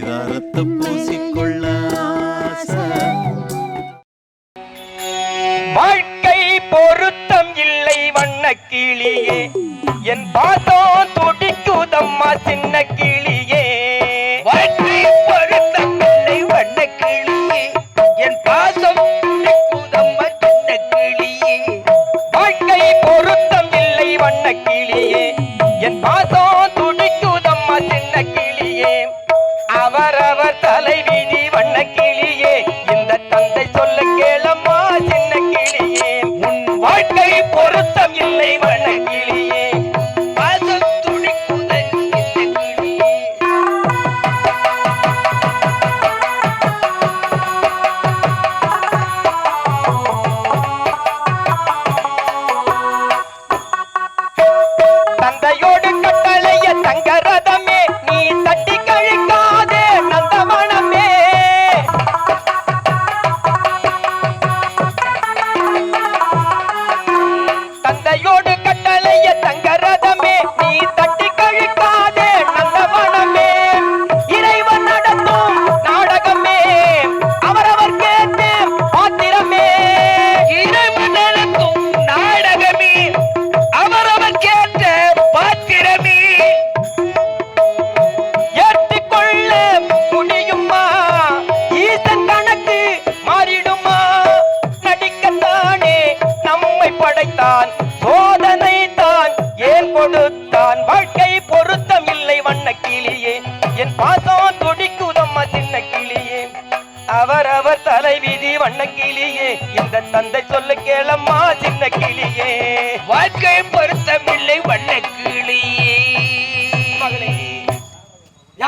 விதாரத்தை பூசிக்கொள்ள வாழ்க்கை பொருத்தம் இல்லை வண்ண கிளியே என் பாசம் துடிக்குதம்மா சின்ன கிளியே வாழ்க்கை பொருத்தம் இல்லை வண்ண கிளியே என் பாசம் துடிக்குதம்மா சின்ன கிளியே வாழ்க்கை பொருத்தம் இல்லை வண்ண கிளியே என் பாசம் துடிக்குதம்மா சின்ன கிளியே அவரவர் தலைவிதி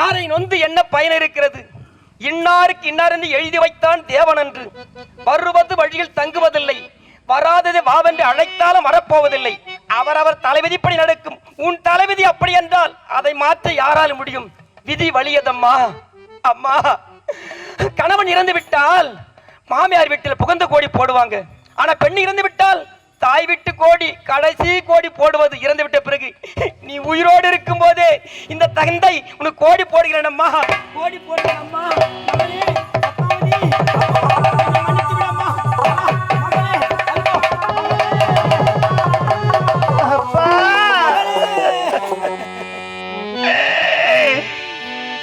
யாரை நொந்து என்ன பயன் இருக்கிறது? இன்னாருக்கு இன்னார் என்று எழுதி வைத்தான் தேவன் என்று வருவது வழியில் தங்குவதில்லை. வராதது வாவென்று அழைத்தாலும் வரப்போவதில்லை. அவரவர் தலைவிதிப்படி நடக்கும். உன் தலைவிதி அப்படி என்றால் அதை மாற்ற யாரால் முடியும்? விதி வலியதம்மா. அம்மா கணவன் இறந்து விட்டால் மாமியார் வீட்டில் புகுந்த கோடி போடுவாங்க. ஆனா பெண் இறந்து விட்டால் தாய் விட்டு கோடி கடைசி கோடி போடுவது இறந்து விட்ட பிறகு நீ உயிரோடு இருக்கும் போதே இந்த தந்தை உனக்கு கோடி போடுகிறேன் அம்மா. கோடி போடுகிறேன் அம்மா.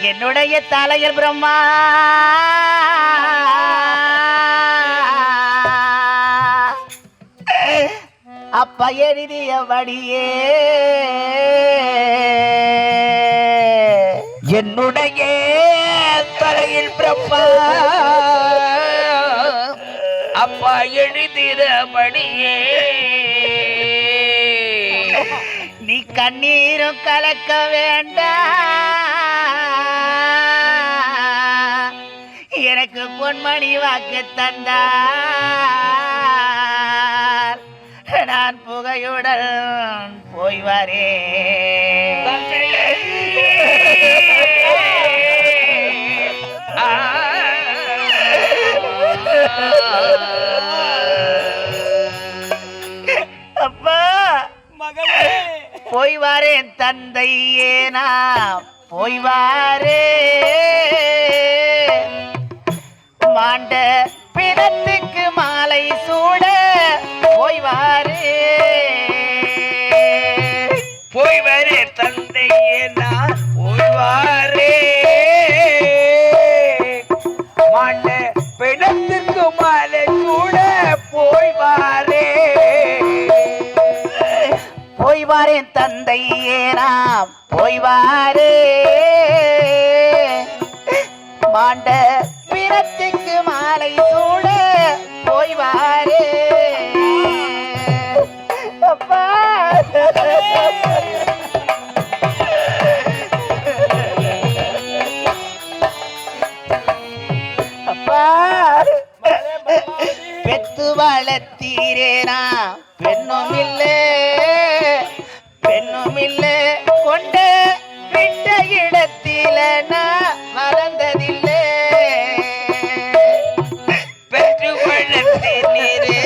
என்னுடைய தலையர் பிரம்மா. அப்ப எழுதியபடியே என்னுடைய தலையில் பிரம்மா அப்பா எழுதியபடியே நீ கண்ணீரும் கலக்க வேண்டாம் எனக்கு பொன்மணி வாக்கு தந்தா. தந்தையுடன் போய்வாரே அப்பா மகளே போய் வாரேன் தந்தையே நான் போய் மாண்ட பிணத்துக்கு மாலை சூட போய் போய் வரே தந்தையே நான் போய் வாரே. மாண்ட பிணத்திற்கு மாலை கூட போய் வாரே. போய் வாரேன் தந்தையே நான் போய் வாரே. தீரேனா? பெண்ணும் இல்ல பெண்ணும் இல்ல கொண்ட விட்ட இடத்தில நான் வளர்ந்ததில்லை. பெற்று கொள்ளத்தீரே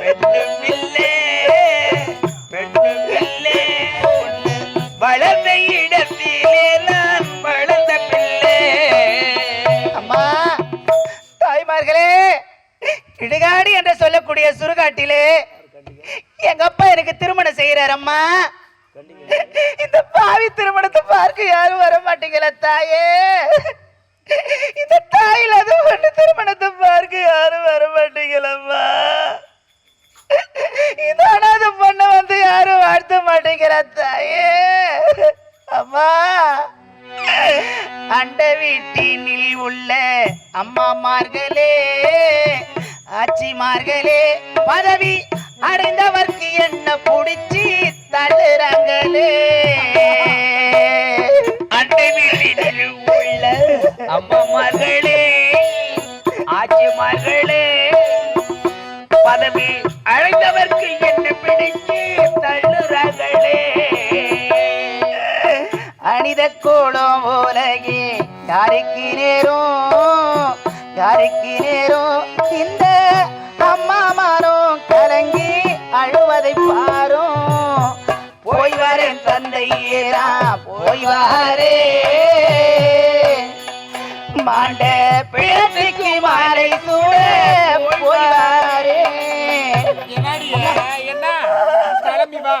பெண்ணும் இல்லை பெண்ணும் இல்லை வளர்ந்த இடத்திலே என்று சொல்லக்கூடிய சுருகாட்டிலே எங்க அப்பா எனக்கு திருமணம் செய்யறாரம்மா இந்த பாவி திருமணத்தை பார்க்க யாரும் வர மாட்டீங்களா தாயே. இந்த தாயில் அது ஒண்ணு திருமணத்தை பார்க்க யாரும் வர மாட்டீங்களம்மா இந்த பொண்ணு பொண்ணை வந்து யாரும் வாழ்த்த மாட்டேங்கிறா தாயே. அம்மா அண்ட வீட்டினில் உள்ள அம்மாமார்களே ஆட்சிமார்களே பதவி அடைந்தவர்க்கு என்ன புடிச்சு தள்ளுறாங்களே? அண்டை வீட்டில் உள்ள அம்மாமார்களே ஆட்சிமார்களே பதவி அழைந்தவர்க்கு என்ன பிடிச்சி தள்ளுறாங்களே? அனித கோலம் உலகே யாருக்கு நேரும் யாருக்கு நேரும் இந்த போய் வாரே. மாண்ட பிழத்துக்கு மாலை சூட போய் வாரே. என்ன? கிளம்பி வா.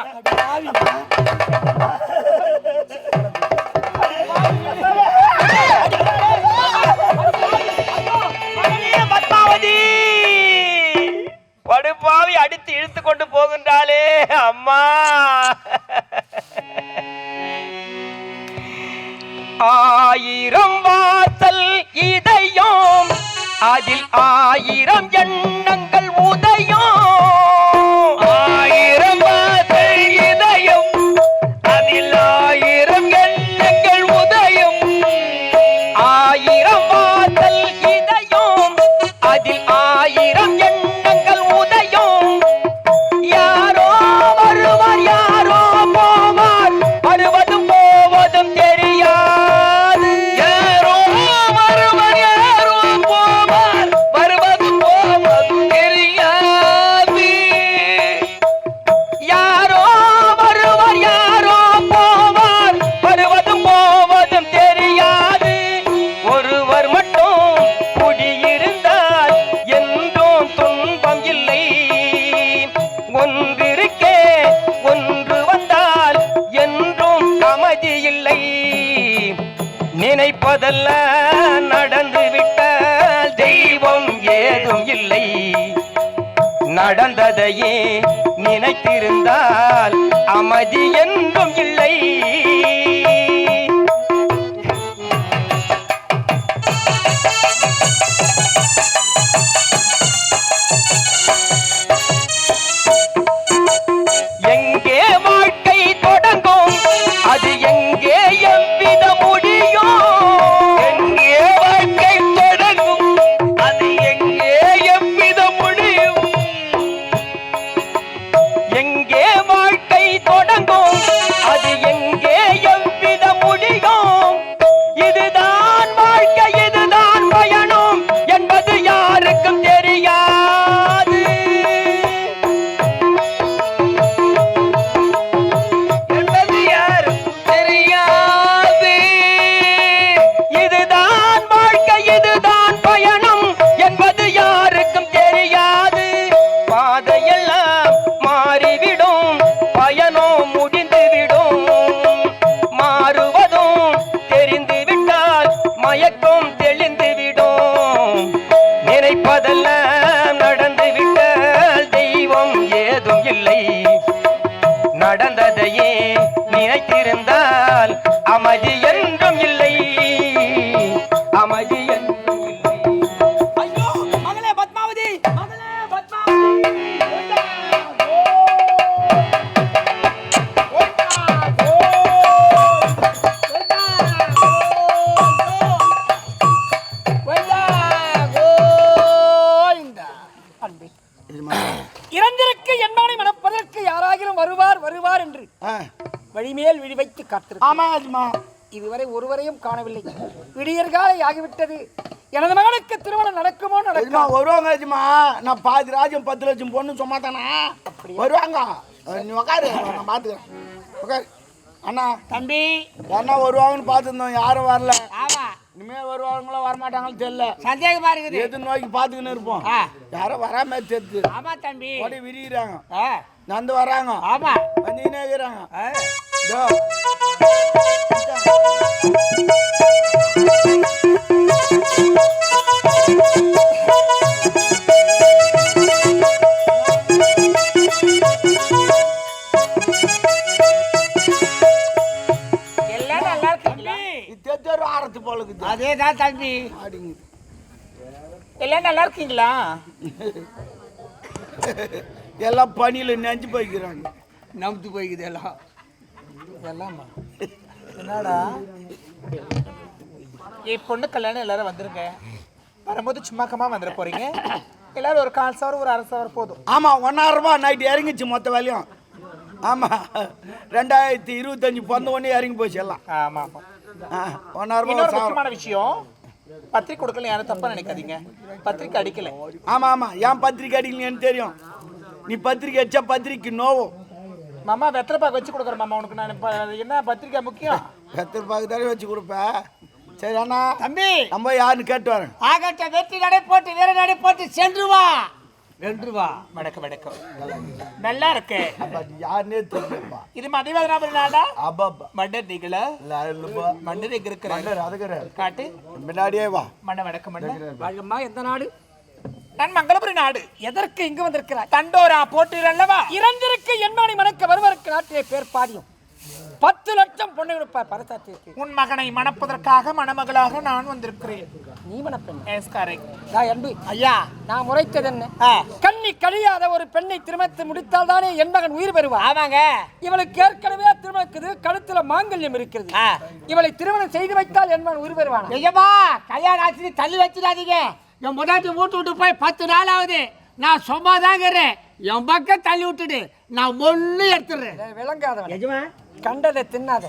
படுபாவி அடித்து இழுத்து கொண்டு போகின்றாளே அம்மா. ஆயிரம் வாசல் இதயம் அதில் ஆயிரம் எண் இருந்தால் அமைதி என்றும் இல்லை. நினைத்திருந்தால் அமைதி என்றும் இல்லை. வைத்து காத்திருக்கிறார் ஆமா ஆஜ்மா. இதுவரை ஒருவரையும் காணவில்லை. விடியற்காலை ஆகிவிட்டது. எனது மகனுக்கு திருமணம் நடக்குமோ நடக்கும் வருவாங்க எஜமா நான் பாதி ராஜ்யம் பத்து லட்சம் பொண்ணு சும்மா தானே? வருவாங்க. நீ உக்காரு நான் பார்த்துக்கிறேன் உக்காரு. அண்ணா. தம்பி. யாருன்னா வருவாங்கன்னு பார்த்துருந்தோம் யாரும் வரல. ஆமா. இனிமே வருவாங்களோ வரமாட்டாங்களோ தெரியல. சந்தேகமா இருக்குது. எது நோக்கி பார்த்துக்கின்னு இருப்போம். யாரும் வராம தெரியுது ஆமா தம்பி. விரிகிறாங்க ஆ, நந்து வராங்க. ஆமா. வந்துக்கினே இருக்கிறாங்க. அதேதான் தம்பி. எல்லாம் நல்லா இருக்கீங்களா? எல்லாம் பனியில நெஞ்சு போய்க்கிறாங்க. நம்பி போய்க்குது எல்லாம். எல்லாமா. என்னடா? என் பொண்ணு கல்யாணம் எல்லாரும் வந்துருங்க வரும்போது சும்மா கம்மா வந்துட போறீங்க. எல்லாரும் ஒரு கால் சவர் ஒரு அரை சவர் போதும். ஆமா ஒன்னாயிரம் ரூபாய் நைட்டு இறங்கிச்சு மொத்த வேலையும். ஆமா ரெண்டாயிரத்தி இருபத்தஞ்சு பிறந்த உடனே இறங்கி போச்சு எல்லாம் ஆமா ஆமா. ஆ, ஒன்னாயிரம் இன்னொரு ரூபாய் முக்கியமான விஷயம் பத்திரிக்கை கொடுக்கல யாரும் தப்பா நினைக்காதீங்க. பத்திரிக்கை அடிக்கல. ஆமா ஆமா ஏன் பத்திரிக்கை அடிக்கலன்னு தெரியும். நீ பத்திரிக்கை அடிச்சா பத்திரிக்கை நோவும். மாமா வெத்தலை பாக்கு வச்சு கொடுக்குறேன் மாமா உனக்கு நான் இப்ப என்ன பத்திரிக்கை முக்கியம்? வெத்தல் பாக்கு தானே வச்சு கொடுப்பேன். சரி அண்ணா தம்பி! நம்ம யாருன்னு கேட்டு வரேன். ஆகட்ட வெற்றி நடை போட்டு வீர நடை போட்டு சென்று வா. வென்று வா. வடக்க வடக்கம் நல்லா இருக்கு. யாருன்னே தெரியலப்பா இது மதிவதனாபுரி நாடா அப்பாப்பா மண்டர் எங்க இருக்கிற அதுக்குற காட்டு. முன்னாடியே வா. மண்ண வடக்க மண்ண வாழ்கம்மா எந்த நாடு? நான் மங்களபுரி நாடு. எதற்கு இங்கு வந்திருக்கிறாய்? தண்டோரா போட்டு அல்லவா? இறந்திருக்கு என்மானி மணக்க வருவதற்கு நாட்டிலே பேர் பாடியும் பத்து லட்சம் பொண்ணு கொடுப்பார் பரசாத்திற்கு உன் மகனை மணப்பதற்காக மணமகளாக நான் வந்திருக்கிறேன். நீ மணப்பெண் எஸ் நான் அன்பு ஐயா. நான் முறைத்தது என்ன. கண்ணி கழியாத ஒரு பெண்ணை திருமணத்தை முடித்தால் தானே என் மகன் உயிர் பெறுவார்? ஆமாங்க. இவளுக்கு ஏற்கனவே திருமணம் இருக்குது கழுத்துல மாங்கல்யம் இருக்கிறது. இவளை திருமணம் செய்து வைத்தால் என் மகன் உயிர் பெறுவான்? ஐயம்மா கல்யாணம் ஆச்சு தள்ளி வச்சிடாதீங்க. என் முன்னாடி வீட்டு விட்டு போய் பத்து நாள் ஆகுது நான் சும்மா தாங்கிறேன் என் பக்கம் தள்ளி விட்டுடு. நான் ஒண்ணு எடுத்துடுறேன். விளங்காதவன். கண்டதை தின்னாத.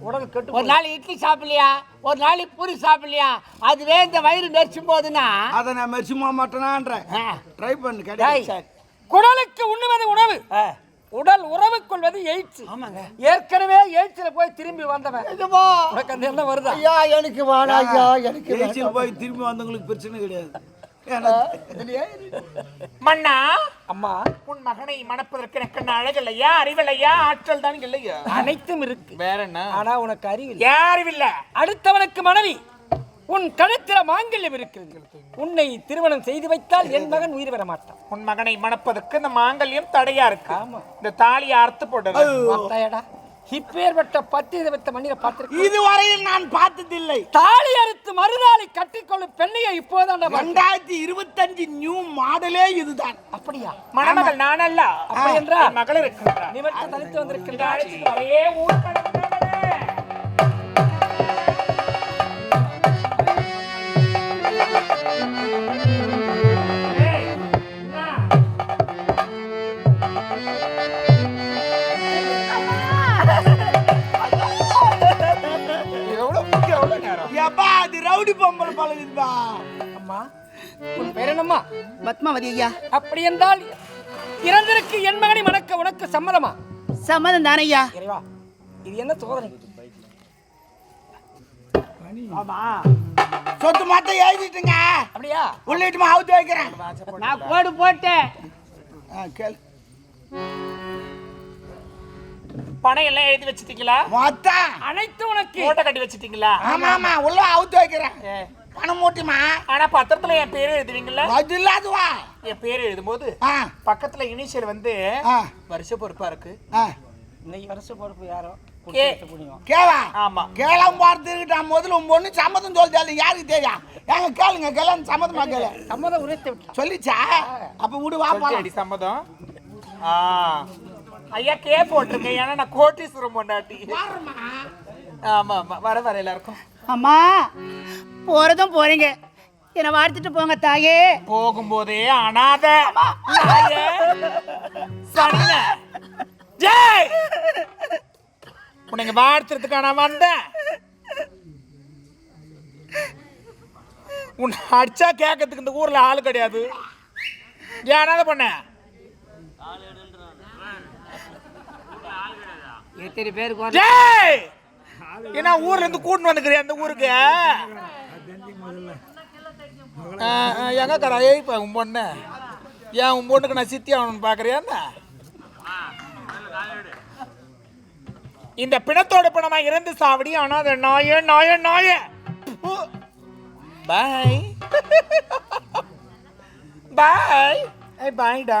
உடல் கெட்டு ஒரு நாள் இட்லி சாப்பிடலையா? ஒரு நாள் பூரி சாப்பிடலையா? அதுவே இந்த வயிறு நெரிச்சும் போதுன்னா அதை நான் மெரிசுமா மாட்டேனான்றேன். ஆ. ட்ரை பண்ணு டேய், கிடையாது குடலுக்கு உண்ணுவது உணவு. உடல் உறவு கொள்வது எய்ட்ஸ். ஆமாங்க. ஏற்கனவே எய்ட்ஸ்ல போய் திரும்பி வந்தவன். உனக்கு அந்த என்ன வருதா? ஐயா எனக்கு வேணாம். ஐயா எனக்கு ஜெயிச்சில் போய் திரும்பி வந்தவங்களுக்கு பிரச்சனை கிடையாது. எனக்கு மன்னா அம்மா. உன் மகனை மணப்பதற்கு எனக்கு என்ன அழகில்லையா அறிவில்லையா ஆற்றல் தான் இல்லையா அனைத்தும் இருக்கு. வேற என்ன? ஆனா உனக்கு அறிவில் யாருவில்ல அடுத்தவனுக்கு மனைவி. உன் கழுத்தில மாங்கல்யம் இருக்கிறது உன்னை திருமணம் செய்து வைத்தால் என் மகன் உயிர் பெற மாட்டான். உன் மகனை மணப்பதற்கு இந்த மாங்கல்யம் தடையா இருக்கு. இந்த தாலியை அறுத்து பார்த்தாயடா. இப்பேற்பட்ட பத்து இதை வைத்த மண்ணில பார்த்திருக்க இதுவரையில் நான் பார்த்ததில்லை. தாலி அறுத்து மறுதாலி கட்டிக்கொள்ளும் பெண்ணையை இப்போதான் ரெண்டாயிரத்தி இருபத்தஞ்சு நியூ மாடலே இதுதான். அப்படியா? மணமகள் நானல்ல. அப்படி என்றால் என் மகள் இருக்கின்றார் நிவர்த்தி தனித்து வந்திருக்கின்றாள். எப்பா அது ரவுடி பொம்பளை பழகுதுப்பா அம்மா உன் பேர் என்னம்மா? பத்மாவதி ஐயா. அப்படி என்றால் இறந்திருக்கு என் மகனை மணக்க உனக்கு சம்மதமா? சம்மதம் தானே ஐயா. இறைவா இது என்ன சோதனை? சொத்து மாத்த எழுதிட்டுங்க. அப்படியா? உள்ளிட்டுமா அவுத்து வைக்கிறேன். நான் கோடு போட்டேன். ஆ, கேளு. பணம் எல்லாம் எழுதி வச்சிட்டீங்களா? மொத்தம். அனைத்து உனக்கு. மூட்டை கட்டி வச்சிட்டீங்களா? ஆமா ஆமா உள்ள அவுத்து வைக்கிறேன். பணம் மூட்டிமா? ஆனா பத்திரத்துல என் பேரு எழுதுவீங்களா அது இல்லாதுவா என் பேர் எழுதும்போது ஆ. பக்கத்துல இனிஷியல் வந்து வருஷ பொறுப்பா இருக்கு. ஆ. இன்னைக்கு வருஷம் பொறுப்பு யாரோ கேவா? ஆமா. கேளம் பார்த்துக்கிட்டா முதல்ல உன் பொண்ணு சம்மதம் சொல்லிட்டாலும் யாருக்கு தெரியும்? ஏங்க கேளுங்க கல்யாணம் சம்மதமா கேளு. சம்மதம் உரைத்து சொல்லிச்சா? அப்ப விடு வா சொல்லிட்டு போலாம். அடி சம்மதம். ஆ. ஐயா கே போட்டிருக்கேன் ஏன்னா நான் கோட்டீஸ்வரம் பொண்டாட்டி. ஆமா ஆமா. வர வர எல்லாருக்கும். அம்மா போறதும் போறீங்க. என்னை வாழ்த்துட்டு போங்க தாயே. போகும்போதே அனாத. சனின. ஜெய். உனக்கு வாழ்த்துறதுக்கா நான் வந்தேன். உன்னை அடிச்சா கேட்கறதுக்கு இந்த ஊர்ல ஆள் கிடையாது. ஏனாத பண்ண? எத்தனை பேருக்கு ஏன்னா ஊர்ல இருந்து கூட்டின்னு வந்துக்கிறேன் அந்த ஊருக்கு? எங்க கரா ஏய்ப்பா உன் பொண்ணு. ஏன் உன் பொண்ணுக்கு நான் சித்தி ஆகணும்னு பார்க்குறியா இந்த பிணத்தோட பிணமா இறந்து சாவடி ஆனா அது நாய நாய நாய. பாய் பாய் ஏய் பாய்டா